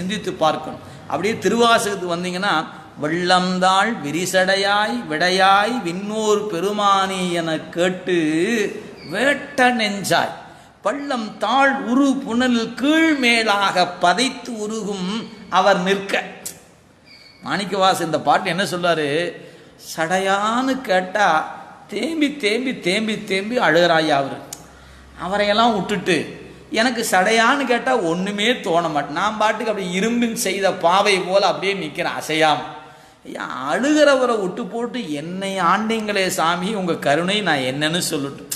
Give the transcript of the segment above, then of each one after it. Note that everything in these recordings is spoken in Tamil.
சிந்தித்து பார்க்கணும். அப்படியே திருவாசகத்துக்கு வந்தீங்கன்னா வெள்ளம்தாள் விரிசடையாய் விடையாய் விண்ணோர் பெருமானி என கேட்டு வேட்ட நெஞ்சாய். பள்ளம் தாழ் உரு புனல் கீழ் மேலாக பதைத்து உருகும் அவர் நிற்க. மாணிக்கவாஸ் இந்த பாட்டு என்ன சொல்றாரு? சடையான்னு கேட்டா தேம்பி தேம்பி தேம்பி தேம்பி அழுகிறாயா அவர். அவரையெல்லாம் விட்டுட்டு எனக்கு சடையான்னு கேட்டால் ஒன்றுமே தோண மாட்டேன். நான் பாட்டுக்கு அப்படியே இரும்பின் செய்த பாவை போல் அப்படியே நிற்கிறேன் அசையாம. ஐயா அழுகிறவரை விட்டு போட்டு என்னை ஆண்டிங்களே சாமி உங்கள் கருணை நான் என்னன்னு சொல்லட்டும்.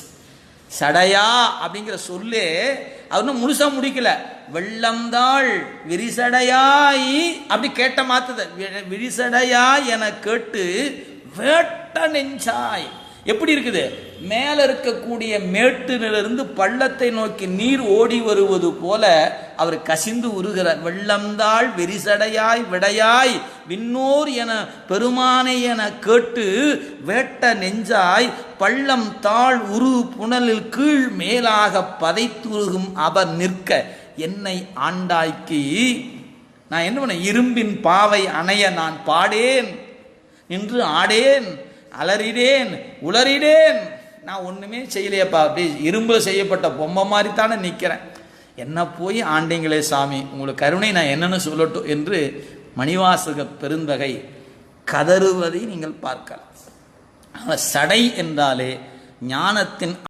சடையா அப்படிங்கிற சொல்லே அவனும் முழுசா முடிக்கல. வெள்ளம்தாள் விரிசடையாய் அப்படி கேட்ட மாத்தத. வி- விரிசடையா என கேட்டு வேட்ட நெஞ்சாய். எப்படி இருக்குது? மேல இருக்கக்கூடிய மேட்டிலிருந்து பள்ளத்தை நோக்கி நீர் ஓடி வருவது போல அவர் கசிந்து உருகிறார். வெள்ளம்தாள் விரிசடையாய் விடையாய் விண்ணோர் என பெருமானை என கேட்டு வேட்ட நெஞ்சாய் பள்ளம் தாழ் உரு புனலில் கீழ் மேலாக பதைத்துருகும் அவர் நிற்க என்னை ஆண்டாய்க்கு. நான் என்ன பண்ண இரும்பின் பாவை அணைய நான் பாடேன் என்று ஆடேன். அலறிடேன் உளறிடேன் நான் ஒன்றுமே செய்யலையப்பா அப்படி இரும்பு செய்யப்பட்ட பொம்மை மாதிரி தானே நிற்கிறேன் என்ன போய் ஆண்டிங்களே சாமி உங்களுக்கு கருணை நான் என்னன்னு சொல்லட்டும் என்று மணிவாசக பெருந்தகை கதறுவதை நீங்கள் பார்க்கலாம். சடை என்றாலே ஞானத்தின்